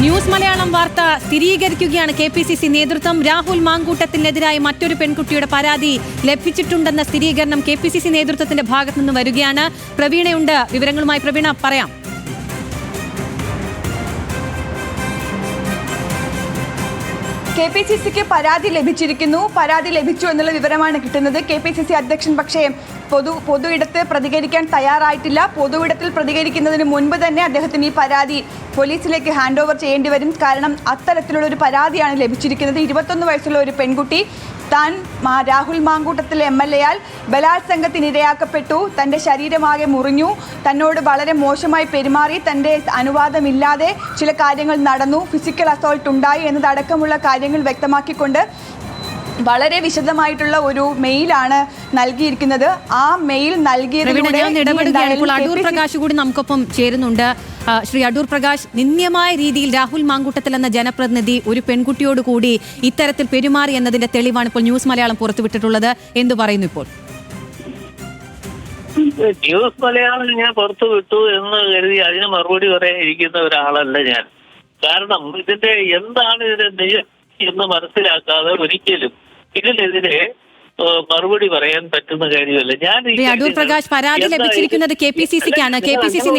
News Malayalam വാർത്ത സ്ഥിരീകരിക്കുകയാണ് K P C C നേതൃത്വം. രാഹുൽ മാങ്കൂട്ടത്തിനെതിരായി മറ്റൊരു പെൺകുട്ടിയുടെ പരാതി ലഭിച്ചിട്ടുണ്ടെന്ന സ്ഥിരീകരണം കെ പി സി സി നേതൃത്വത്തിന്റെ ഭാഗത്തുനിന്ന് വരികയാണ്. പ്രവീണയുണ്ട്. വിവരങ്ങളുമായി പ്രവീണ പറയാം. കെ പി സി സിക്ക് പരാതി ലഭിച്ചിരിക്കുന്നു. പരാതി ലഭിച്ചു എന്നുള്ള വിവരമാണ് കിട്ടുന്നത്. കെ പി സി സി അധ്യക്ഷൻ പക്ഷേ പൊതു പൊതു ഇടത്ത് പ്രതികരിക്കാൻ തയ്യാറായിട്ടില്ല. പൊതു ഇടത്തിൽ പ്രതികരിക്കുന്നതിന് മുൻപ് തന്നെ അദ്ദേഹത്തിന് ഈ പരാതി പോലീസിലേക്ക് ഹാൻഡ് ഓവർ ചെയ്യേണ്ടി വരും. കാരണം അത്തരത്തിലുള്ള ഒരു പരാതിയാണ് ലഭിച്ചിരിക്കുന്നത്. ഇരുപത്തൊന്ന് വയസ്സുള്ള ഒരു പെൺകുട്ടി താൻ മാ- രാഹുൽ മാങ്കൂട്ടത്തിൽ എം എൽ എയാൽ ബലാത്സംഗത്തിനിരയാക്കപ്പെട്ടു തന്റെ ശരീരമാകെ മുറിഞ്ഞു. തന്നോട് വളരെ മോശമായി പെരുമാറി. തന്റെ അനുവാദമില്ലാതെ ചില കാര്യങ്ങൾ നടന്നു. ഫിസിക്കൽ അസോൾട്ട് ഉണ്ടായി എന്നതടക്കമുള്ള കാര്യങ്ങൾ വ്യക്തമാക്കിക്കൊണ്ട് വളരെ വിശദമായിട്ടുള്ള ഒരു മെയിലാണ് നൽകിയിരിക്കുന്നത്. ആ മെയിൽ നൽകിയതിലൂടെ അടൂർ പ്രകാശ് കൂടി നമുക്കൊപ്പം ചേരുന്നുണ്ട്. ശ്രീ അടൂർ പ്രകാശ് നിന്ദ്യമായ രീതിയിൽ രാഹുൽ മാങ്കൂട്ടത്തിൽ എന്ന ജനപ്രതിനിധി ഒരു പെൺകുട്ടിയോട് കൂടി ഇത്തരത്തിൽ പെരുമാറി എന്നതിന്റെ തെളിവാണ് ഇപ്പോൾ ന്യൂസ് മലയാളം പുറത്തുവിട്ടിട്ടുള്ളത്. എന്തു പറയുന്നു ഇപ്പോൾ? ന്യൂസ് മലയാളം ഞാൻ പുറത്തു വിട്ടു എന്ന് കരുതി അതിന് മറുപടി പറയാൻ ഇരിക്കുന്ന ഒരാളല്ല ഞാൻ. കാരണം ഇതിന്റെ എന്താണ് ഇതിന്റെ എന്ന് മനസ്സിലാക്കാതെ ഒരിക്കലും ഇതിനെതിരെ മറുപടി പറയാൻ പറ്റുന്ന കാര്യമല്ല. ഞാൻ അടൂർ പ്രകാശ് പരാതി ലഭിച്ചിരിക്കുന്നത് K P C സിക്കാണ്. K P C C